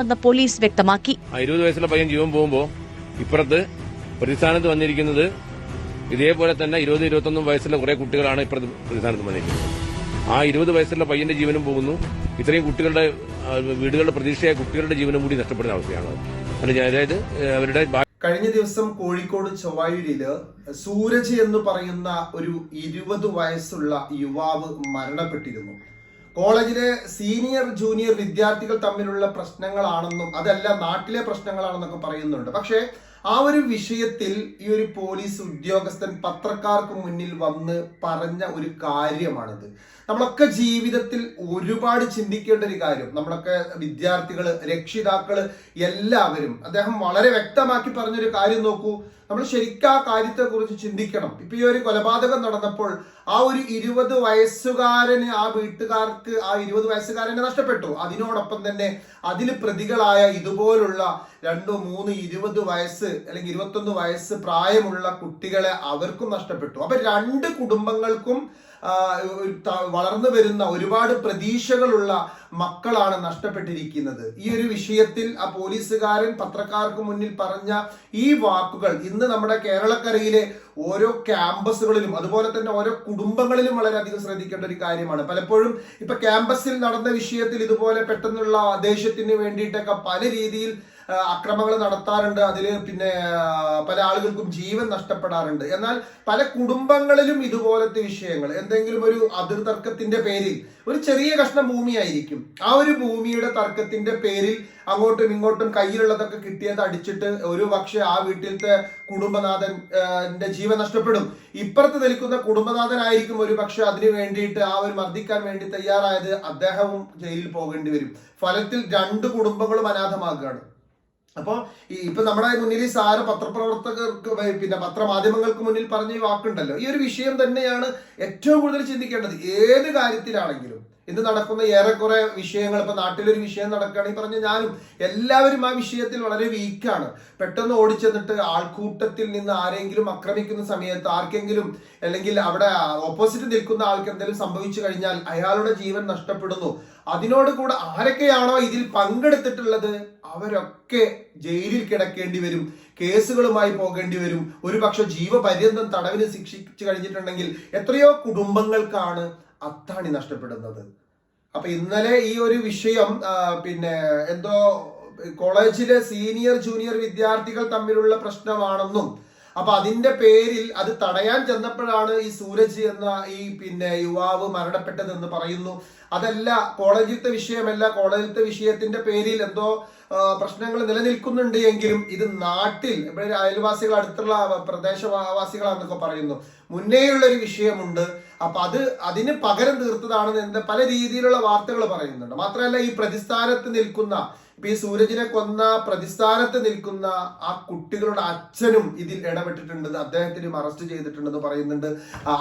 വന്ന പോലീസ് വ്യക്തമാക്കി. ഇരുപത് വയസ്സുള്ള പയ്യൻ ജീവൻ പോകുമ്പോൾ ഇപ്പുറത്ത് പ്രതിസ്ഥാനത്ത് വന്നിരിക്കുന്നത് ഇതേപോലെ തന്നെ ഇരുപത് ഇരുപത്തൊന്നും വയസ്സുള്ള കുറെ കുട്ടികളാണ് ഇപ്പുറത്ത് പ്രതിസ്ഥാനത്ത് വന്നിരിക്കുന്നത്. ആ ഇരുപത് വയസ്സുള്ള പയ്യന്റെ ജീവനും പോകുന്നു. ഇത്രയും കുട്ടികളുടെ വീടുകളുടെ പ്രതീക്ഷയായ കുട്ടികളുടെ ജീവനും കൂടി നഷ്ടപ്പെടുന്ന അവസ്ഥയാണ് അത്. അതായത് അവരുടെ കഴിഞ്ഞ ദിവസം കോഴിക്കോട് ചൊവ്വായൂരിൽ സൂരജ് എന്ന് പറയുന്ന ഒരു ഇരുപത് വയസ്സുള്ള യുവാവ് മരണപ്പെട്ടിരുന്നു. കോളേജിലെ സീനിയർ ജൂനിയർ വിദ്യാർത്ഥികൾ തമ്മിലുള്ള പ്രശ്നങ്ങളാണെന്നും അതല്ല നാട്ടിലെ പ്രശ്നങ്ങളാണെന്നൊക്കെ പറയുന്നുണ്ട്. പക്ഷേ ആ ഒരു വിഷയത്തിൽ ഈ ഒരു പോലീസ് ഉദ്യോഗസ്ഥൻ പത്രക്കാർക്ക് മുന്നിൽ വന്ന് പറഞ്ഞ ഒരു കാര്യമാണിത്. നമ്മളൊക്കെ ജീവിതത്തിൽ ഒരുപാട് ചിന്തിക്കേണ്ട ഒരു കാര്യം. നമ്മളൊക്കെ വിദ്യാർത്ഥികൾ രക്ഷിതാക്കൾ എല്ലാവരും അദ്ദേഹം വളരെ വ്യക്തമാക്കി പറഞ്ഞൊരു കാര്യം നോക്കൂ. നമ്മൾ ശരിക്കും ആ കാര്യത്തെക്കുറിച്ച് ചിന്തിക്കണം. ഇപ്പൊ ഈ ഒരു കൊലപാതകം നടന്നപ്പോൾ ആ ഒരു ഇരുപത് വയസ്സുകാരന് ആ വീട്ടുകാർക്ക് ആ ഇരുപത് വയസ്സുകാരനെ നഷ്ടപ്പെട്ടു. അതിനോടൊപ്പം തന്നെ അതിൽ പ്രതികളായ ഇതുപോലുള്ള രണ്ടു മൂന്ന് ഇരുപത് വയസ്സ് അല്ലെങ്കിൽ ഇരുപത്തൊന്ന് വയസ്സ് പ്രായമുള്ള കുട്ടികളെ അവർക്കും നഷ്ടപ്പെട്ടു. അപ്പൊ രണ്ട് കുടുംബങ്ങൾക്കും വളർന്നു വരുന്ന ഒരുപാട് പ്രതീക്ഷകളുള്ള മക്കളാണ് നഷ്ടപ്പെട്ടിരിക്കുന്നത്. ഈ ഒരു വിഷയത്തിൽ ആ പോലീസുകാരൻ പത്രക്കാർക്ക് മുന്നിൽ പറഞ്ഞ ഈ വാക്കുകൾ ഇന്ന് നമ്മുടെ കേരളക്കരയിലെ ഓരോ ക്യാമ്പസുകളിലും അതുപോലെ തന്നെ ഓരോ കുടുംബങ്ങളിലും വളരെയധികം ശ്രദ്ധിക്കേണ്ട ഒരു കാര്യമാണ്. പലപ്പോഴും ഇപ്പൊ ക്യാമ്പസിൽ നടന്ന വിഷയത്തിൽ ഇതുപോലെ പെട്ടെന്നുള്ള ദേശത്തിന് വേണ്ടിയിട്ടൊക്കെ പല രീതിയിൽ അക്രമങ്ങൾ നടത്താറുണ്ട്. അതിൽ പിന്നെ പല ആളുകൾക്കും ജീവൻ നഷ്ടപ്പെടാറുണ്ട്. എന്നാൽ പല കുടുംബങ്ങളിലും ഇതുപോലത്തെ വിഷയങ്ങൾ എന്തെങ്കിലും ഒരു അതിർതർക്കത്തിന്റെ പേരിൽ ഒരു ചെറിയ കഷ്ണം ഭൂമിയായിരിക്കും. ആ ഒരു ഭൂമിയുടെ തർക്കത്തിന്റെ പേരിൽ അങ്ങോട്ടും ഇങ്ങോട്ടും കയ്യിലുള്ളതൊക്കെ കിട്ടിയത് അടിച്ചിട്ട് ഒരു പക്ഷെ ആ വീട്ടിലത്തെ കുടുംബനാഥൻ ജീവൻ നഷ്ടപ്പെടും. ഇപ്പുറത്ത് നിൽക്കുന്ന കുടുംബനാഥനായിരിക്കും ഒരു പക്ഷെ അതിന് വേണ്ടിയിട്ട് ആ ഒരു മർദ്ദിക്കാൻ വേണ്ടി തയ്യാറായത് അദ്ദേഹവും ജയിലിൽ പോകേണ്ടി വരും. ഫലത്തിൽ രണ്ട് കുടുംബങ്ങളും അനാഥമാകുകയാണ്. അപ്പൊ ഈ ഇപ്പൊ നമ്മുടെ മുന്നിൽ ഈ സാര പത്രപ്രവർത്തകർക്ക് പിന്നെ പത്രമാധ്യമങ്ങൾക്ക് മുന്നിൽ പറഞ്ഞ ഈ വാക്കുണ്ടല്ലോ. ഈ ഒരു വിഷയം തന്നെയാണ് ഏറ്റവും കൂടുതൽ ചിന്തിക്കേണ്ടത്. ഏത് കാര്യത്തിലാണെങ്കിലും. ഇന്ന് നടക്കുന്ന ഏറെക്കുറെ വിഷയങ്ങൾ ഇപ്പൊ നാട്ടിലൊരു വിഷയം നടക്കുകയാണെങ്കിൽ പറഞ്ഞ ഞാനും എല്ലാവരും ആ വിഷയത്തിൽ വളരെ വീക്കാണ് പെട്ടെന്ന് ഓടിച്ചെന്നിട്ട് ആൾക്കൂട്ടത്തിൽ നിന്ന് ആരെങ്കിലും ആക്രമിക്കുന്ന സമയത്ത് ആർക്കെങ്കിലും അല്ലെങ്കിൽ അവിടെ ഓപ്പോസിറ്റ് നിൽക്കുന്ന ആൾക്ക് എന്തെങ്കിലും സംഭവിച്ചു കഴിഞ്ഞാൽ അയാളുടെ ജീവൻ നഷ്ടപ്പെടുന്നു. അതിനോട് കൂടെ ആരൊക്കെയാണോ ഇതിൽ പങ്കെടുത്തിട്ടുള്ളത് അവരൊക്കെ ജയിലിൽ കിടക്കേണ്ടി വരും കേസുകളുമായി പോകേണ്ടി വരും. ഒരുപക്ഷെ ജീവപര്യന്തം തടവിന് ശിക്ഷിച്ചു കഴിഞ്ഞിട്ടുണ്ടെങ്കിൽ എത്രയോ കുടുംബങ്ങൾക്കാണ് അത്താണി നഷ്ടപ്പെടുന്നത്. അപ്പൊ ഇന്നലെ ഈ ഒരു വിഷയം പിന്നെ എന്തോ കോളേജിലെ സീനിയർ ജൂനിയർ വിദ്യാർത്ഥികൾ തമ്മിലുള്ള പ്രശ്നമാണെന്നും അപ്പൊ അതിന്റെ പേരിൽ അത് തടയാൻ ചെന്നപ്പോഴാണ് ഈ സൂരജ് എന്ന ഈ പിന്നെ യുവാവ് മരണപ്പെട്ടതെന്ന് പറയുന്നു. അതല്ല കോളേജിലത്തെ വിഷയമല്ല കോളേജിലത്തെ വിഷയത്തിന്റെ പേരിൽ എന്തോ പ്രശ്നങ്ങൾ നിലനിൽക്കുന്നുണ്ട് എങ്കിലും ഇത് നാട്ടിൽ ഇവിടെ അയൽവാസികൾ അടുത്തുള്ള പ്രദേശവാസികളാണെന്നൊക്കെ പറയുന്നു. മുന്നേയുള്ള ഒരു വിഷയമുണ്ട്. അപ്പൊ അത് അതിന് പകരം തീർത്തതാണെന്ന് എന്താ പല രീതിയിലുള്ള വാർത്തകൾ പറയുന്നുണ്ട്. മാത്രമല്ല ഈ പ്രതിസ്ഥാനത്ത് നിൽക്കുന്ന ഈ സൂരജിനെ കൊന്ന പ്രതിസ്ഥാനത്ത് നിൽക്കുന്ന ആ കുട്ടികളുടെ അച്ഛനും ഇതിൽ ഇടപെട്ടിട്ടുണ്ട് അദ്ദേഹത്തിനും അറസ്റ്റ് ചെയ്തിട്ടുണ്ടെന്ന് പറയുന്നുണ്ട്.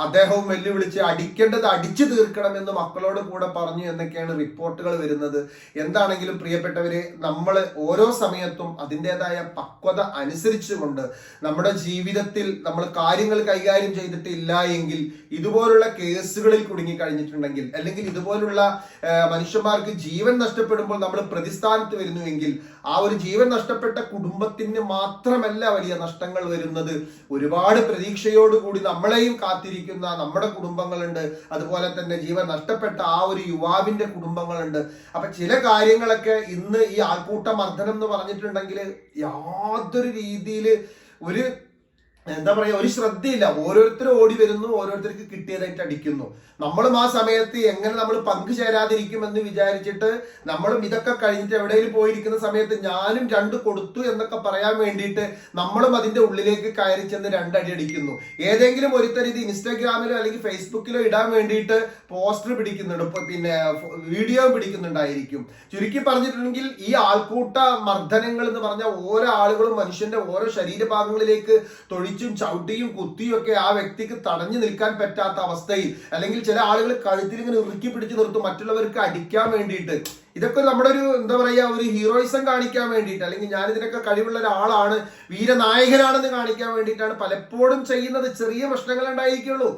അദ്ദേഹവും വെല്ലുവിളിച്ച് അടിക്കേണ്ടത് അടിച്ചു തീർക്കണമെന്ന് മക്കളോട് കൂടെ പറഞ്ഞു എന്നൊക്കെയാണ് റിപ്പോർട്ടുകൾ വരുന്നത്. എന്താണെങ്കിലും പ്രിയപ്പെട്ടവരെ നമ്മൾ ഓരോ സമയത്തും അതിന്റെതായ പക്വത അനുസരിച്ചുകൊണ്ട് നമ്മുടെ ജീവിതത്തിൽ നമ്മൾ കാര്യങ്ങൾ കൈകാര്യം ചെയ്തിട്ടില്ല എങ്കിൽ ഇതുപോലുള്ള കേസുകളിൽ കുടുങ്ങി കഴിഞ്ഞിട്ടുണ്ടെങ്കിൽ അല്ലെങ്കിൽ ഇതുപോലുള്ള മനുഷ്യന്മാർക്ക് ജീവൻ നഷ്ടപ്പെടുമ്പോൾ നമ്മൾ പ്രതിസ്ഥാനത്ത് വരുന്നുവെങ്കിൽ ആ ഒരു ജീവൻ നഷ്ടപ്പെട്ട കുടുംബത്തിന് മാത്രമല്ല വലിയ നഷ്ടങ്ങൾ വരുന്നത്. ഒരുപാട് പ്രതീക്ഷയോടുകൂടി നമ്മളെയും കാത്തിരിക്കുന്ന നമ്മുടെ കുടുംബങ്ങളുണ്ട്. അതുപോലെ തന്നെ ജീവൻ നഷ്ടപ്പെട്ട ആ ഒരു യുവാവിന്റെ കുടുംബങ്ങളുണ്ട്. അപ്പൊ ചില കാര്യങ്ങളൊക്കെ ഇന്ന് ഈ ആൾക്കൂട്ട മർദ്ദനം എന്ന് പറഞ്ഞിട്ടുണ്ടെങ്കിൽ യാതൊരു രീതിയിൽ ഒരു എന്താ പറയാ ഒരു ശ്രദ്ധയില്ല. ഓരോരുത്തർ ഓടി വരുന്നു ഓരോരുത്തർക്ക് കിട്ടിയതായിട്ട് അടിക്കുന്നു. നമ്മളും ആ സമയത്ത് എങ്ങനെ നമ്മൾ പങ്കു പങ്കുചേരാതിരിക്കുമെന്ന് വിചാരിച്ചിട്ട് നമ്മളും ഇതൊക്കെ കഴിഞ്ഞിട്ട് എവിടെയെങ്കിലും പോയിരിക്കുന്ന സമയത്ത് ഞാനും രണ്ട് കൊടുത്തു എന്നൊക്കെ പറയാൻ വേണ്ടിയിട്ട് നമ്മളും അതിന്റെ ഉള്ളിലേക്ക് കയറി ചെന്ന് രണ്ടടി അടിക്കുന്നു. ഏതെങ്കിലും ഒരുത്തർ ഇത് ഇൻസ്റ്റാഗ്രാമിലോ അല്ലെങ്കിൽ ഫേസ്ബുക്കിലോ ഇടാൻ വേണ്ടിയിട്ട് പോസ്റ്റർ പിടിക്കുന്നുണ്ട്. പിന്നെ വീഡിയോ പിടിക്കുന്നുണ്ടായിരിക്കും. ചുരുക്കി പറഞ്ഞിട്ടുണ്ടെങ്കിൽ ഈ ആൾക്കൂട്ട മർദ്ദനങ്ങൾ എന്ന് പറഞ്ഞാൽ ഓരോ ആളുകളും മനുഷ്യന്റെ ഓരോ ശരീരഭാഗങ്ങളിലേക്ക് തൊഴിച്ചും ചവിട്ടിയും കുത്തിയും ഒക്കെ ആ വ്യക്തിക്ക് തടഞ്ഞു നിൽക്കാൻ പറ്റാത്ത അവസ്ഥയിൽ അല്ലെങ്കിൽ ചില ആളുകൾ കഴുത്തിൽ ഇങ്ങനെ ഇറുക്കി പിടിച്ച് നിർത്തും മറ്റുള്ളവർക്ക് അടിക്കാൻ വേണ്ടിയിട്ട്. ഇതൊക്കെ നമ്മുടെ ഒരു എന്താ പറയുക ഒരു ഹീറോയിസം കാണിക്കാൻ വേണ്ടിയിട്ട്. അല്ലെങ്കിൽ ഞാൻ ഇതിനൊക്കെ കഴിവുള്ള ഒരാളാണ് വീരനായകനാണെന്ന് കാണിക്കാൻ വേണ്ടിയിട്ടാണ് പലപ്പോഴും ചെയ്യുന്നത്. ചെറിയ പ്രശ്നങ്ങൾ ഉണ്ടായിരിക്കുള്ളൂ.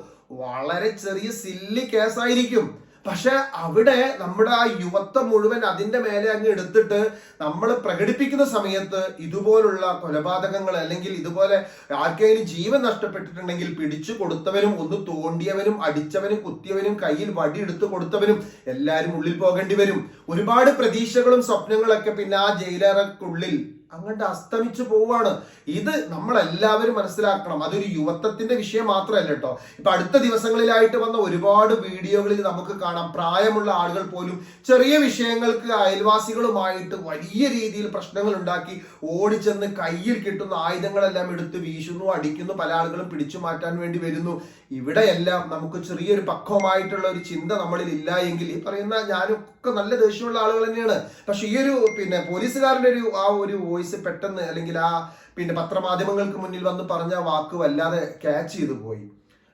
വളരെ ചെറിയ സില്ലി കേസായിരിക്കും പക്ഷെ അവിടെ നമ്മുടെ ആ യുവത്വം മുഴുവൻ അതിന്റെ മേലെ അങ്ങ് എടുത്തിട്ട് നമ്മൾ പ്രകടിപ്പിക്കുന്ന സമയത്ത് ഇതുപോലുള്ള കൊലപാതകങ്ങൾ അല്ലെങ്കിൽ ഇതുപോലെ ആർക്കെങ്കിലും ജീവൻ നഷ്ടപ്പെട്ടിട്ടുണ്ടെങ്കിൽ പിടിച്ചു കൊടുത്തവരും ഒന്ന് തോണ്ടിയവരും അടിച്ചവനും കുത്തിയവനും കയ്യിൽ വടി എടുത്തു കൊടുത്തവരും എല്ലാവരും ഉള്ളിൽ പോകേണ്ടി വരും. ഒരുപാട് പ്രതീക്ഷകളും സ്വപ്നങ്ങളൊക്കെ പിന്നെ ആ ജയിലറക്കുള്ളിൽ അങ്ങോട്ട് അസ്തമിച്ചു പോവാണ്. ഇത് നമ്മളെല്ലാവരും മനസ്സിലാക്കണം. അതൊരു യുവത്വത്തിന്റെ വിഷയം മാത്രമല്ല കേട്ടോ. ഇപ്പൊ അടുത്ത ദിവസങ്ങളിലായിട്ട് വന്ന ഒരുപാട് വീഡിയോകളിൽ നമുക്ക് കാണാം. പ്രായമുള്ള ആളുകൾ പോലും ചെറിയ വിഷയങ്ങൾക്ക് അയൽവാസികളുമായിട്ട് വലിയ രീതിയിൽ പ്രശ്നങ്ങൾ ഉണ്ടാക്കി ഓടിച്ചെന്ന് കയ്യിൽ കിട്ടുന്ന ആയുധങ്ങളെല്ലാം എടുത്ത് വീശുന്നു അടിക്കുന്നു പല ആളുകളും പിടിച്ചു മാറ്റാൻ വേണ്ടി വരുന്നു. ഇവിടെയെല്ലാം നമുക്ക് ചെറിയൊരു പക്വമായിട്ടുള്ള ഒരു ചിന്ത നമ്മളിൽ ഇല്ല എങ്കിൽ ഈ പറയുന്ന ഞാനൊക്കെ നല്ല ദേഷ്യമുള്ള ആളുകൾ തന്നെയാണ്. പക്ഷെ ഈ ഒരു പിന്നെ പോലീസുകാരന്റെ ഒരു ആ ഒരു വോയിസ് പെട്ടെന്ന് അല്ലെങ്കിൽ ആ പിന്നെ പത്രമാധ്യമങ്ങൾക്ക് മുന്നിൽ വന്ന് പറഞ്ഞ വാക്ക് വല്ലാതെ ക്യാച്ച് ചെയ്തു പോയി.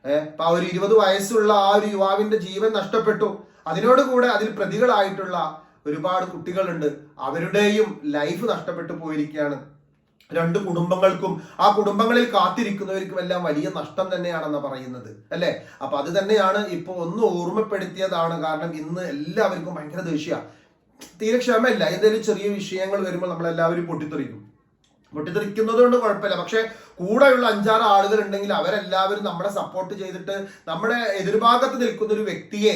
അപ്പൊ ആ ഒരു ഇരുപത് വയസ്സുള്ള ആ ഒരു യുവാവിന്റെ ജീവൻ നഷ്ടപ്പെട്ടു. അതിനോട് കൂടെ അതിൽ പ്രതികളായിട്ടുള്ള ഒരുപാട് കുട്ടികളുണ്ട്. അവരുടെയും ലൈഫ് നഷ്ടപ്പെട്ടു പോയിരിക്കുകയാണ്. രണ്ട് കുടുംബങ്ങൾക്കും ആ കുടുംബങ്ങളിൽ കാത്തിരിക്കുന്നവർക്കും എല്ലാം വലിയ നഷ്ടം തന്നെയാണെന്ന് പറയുന്നത്. അല്ലെ? അപ്പൊ അത് തന്നെയാണ് ഇപ്പൊ ഒന്ന് ഓർമ്മപ്പെടുത്തിയതാണ്. കാരണം ഇന്ന് എല്ലാവർക്കും ഭയങ്കര ദേഷ്യ. തീരെ ക്ഷമയില്ല എന്തെങ്കിലും ചെറിയ വിഷയങ്ങൾ വരുമ്പോൾ നമ്മളെല്ലാവരും പൊട്ടിത്തെറിക്കും. പൊട്ടിത്തെറിക്കുന്നത് കൊണ്ട് കുഴപ്പമില്ല. പക്ഷെ കൂടെയുള്ള അഞ്ചാറ് ആളുകൾ ഉണ്ടെങ്കിൽ അവരെല്ലാവരും നമ്മളെ സപ്പോർട്ട് ചെയ്തിട്ട് നമ്മുടെ എതിർഭാഗത്ത് നിൽക്കുന്ന ഒരു വ്യക്തിയെ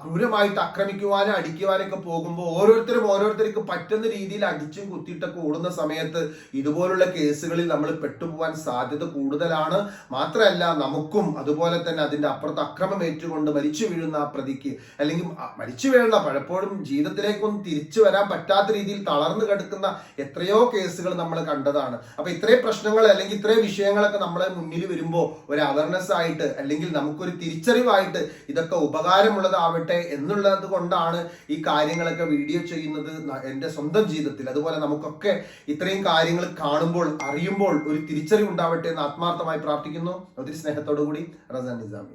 ക്രൂരമായിട്ട് ആക്രമിക്കുവാനും അടിക്കുവാനൊക്കെ പോകുമ്പോൾ ഓരോരുത്തരും ഓരോരുത്തർക്ക് പറ്റുന്ന രീതിയിൽ അടിച്ചും കുത്തിയിട്ടൊക്കെ ഓടുന്ന സമയത്ത് ഇതുപോലുള്ള കേസുകളിൽ നമ്മൾ പെട്ടുപോകാൻ സാധ്യത കൂടുതലാണ്. മാത്രമല്ല നമുക്കും അതുപോലെ തന്നെ അതിന്റെ അപ്പുറത്ത് അക്രമം ഏറ്റുകൊണ്ട് മരിച്ചു വീഴുന്ന ആ പ്രതിക്ക് അല്ലെങ്കിൽ മരിച്ചു വീഴുന്ന പലപ്പോഴും ജീവിതത്തിലേക്കൊന്നും തിരിച്ചു വരാൻ പറ്റാത്ത രീതിയിൽ തളർന്നു കിടക്കുന്ന എത്രയോ കേസുകൾ നമ്മൾ കണ്ടതാണ്. അപ്പൊ ഇത്രയും പ്രശ്നങ്ങൾ അല്ലെങ്കിൽ ഇത്രയും വിഷയങ്ങളൊക്കെ നമ്മളെ മുന്നിൽ വരുമ്പോൾ ഒരു അവയർനെസ് ആയിട്ട് അല്ലെങ്കിൽ നമുക്കൊരു തിരിച്ചറിവായിട്ട് ഇതൊക്കെ ഉപകാരമുള്ളതാവട്ടെ എന്നുള്ളത് കൊണ്ടാണ് ഈ കാര്യങ്ങളൊക്കെ വീഡിയോ ചെയ്യുന്നത് എന്റെ സ്വന്തം ജീവിതത്തിൽ. അതുപോലെ നമുക്കൊക്കെ ഇത്രയും കാര്യങ്ങൾ കാണുമ്പോൾ അറിയുമ്പോൾ ഒരു തിരിച്ചറിവ് ഉണ്ടാവട്ടെ എന്ന് ആത്മാർത്ഥമായി പ്രാർത്ഥിക്കുന്നു. ഒത്തിരി സ്നേഹത്തോടു കൂടി റസാൻ നിസാമി.